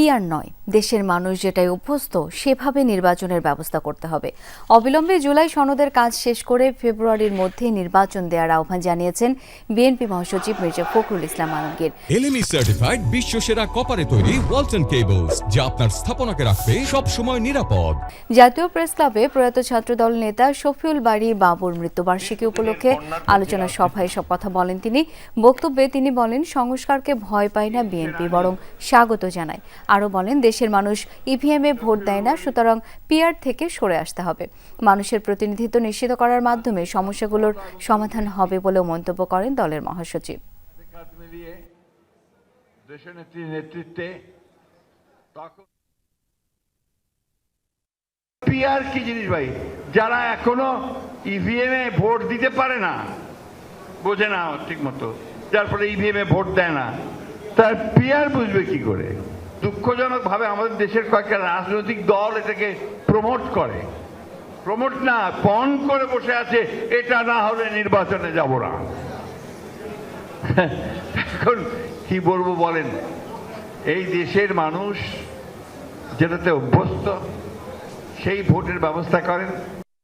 Peer নয়। দেশের মানুষ যেটাই অভ্যস্ত সেভাবে নির্বাচনের ব্যবস্থা করতে হবে। অবিলম্বে জুলাই সনদের কাজ শেষ করে ফেব্রুয়ারির মধ্যে নির্বাচন দেওয়ার আহ্বান জানিয়েছেন বিএনপি মহাসচিব মির্জা ফখরুল ইসলাম আলমগীর। এলএমই সার্টিফাইড বিশ্ব সেরা কপারে তৈরি ওয়ালটন কেবলস যা আপনার স্থাপনাকে রাখবে সব সময় নিরাপদ। জাতীয় প্রেস ক্লাবে প্রয়াত ছাত্রদল নেতা শফিউল বাড়ি বাবুর মৃত্যুবার্ষিকী উপলক্ষে আলোচনা সভায় সব কথা বলেন তিনি। বক্তব্যে তিনি বলেন সংস্কারকে ভয় পায় না বিএনপি বরং স্বাগত জানায়। আরও বলেন দেশের মানুষ ইভিএমে ভোট দেয় না, সুতরাং পিআর থেকে সরে আসতে হবে। মানুষের প্রতিনিধিত্ব নিশ্চিত করার মাধ্যমে সমস্যাগুলোর সমাধান হবে বলেও মন্তব্য করেন দলের মহাসচিব। পিআর কি জিনিস ভাই? যারা এখনও ইভিএম এ ভোট দিতে পারে না, বোঝে না ঠিক মতো, যার ফলে ইভিএম এ ভোট দেয় না, তার পিআর বুঝবে কি করে? দুঃখজনক ভাবে আমাদের দেশের কয়েকটা রাজনৈতিক দল এটাকে প্রমোট করে। প্রমোট না, পণ করে বসে আছে, এটা না হলে নির্বাচনে যাব না। এখন কি বলব বলেন? এই দেশের মানুষ যেটাতে অভ্যস্ত, সেই ভোটের ব্যবস্থা করেন।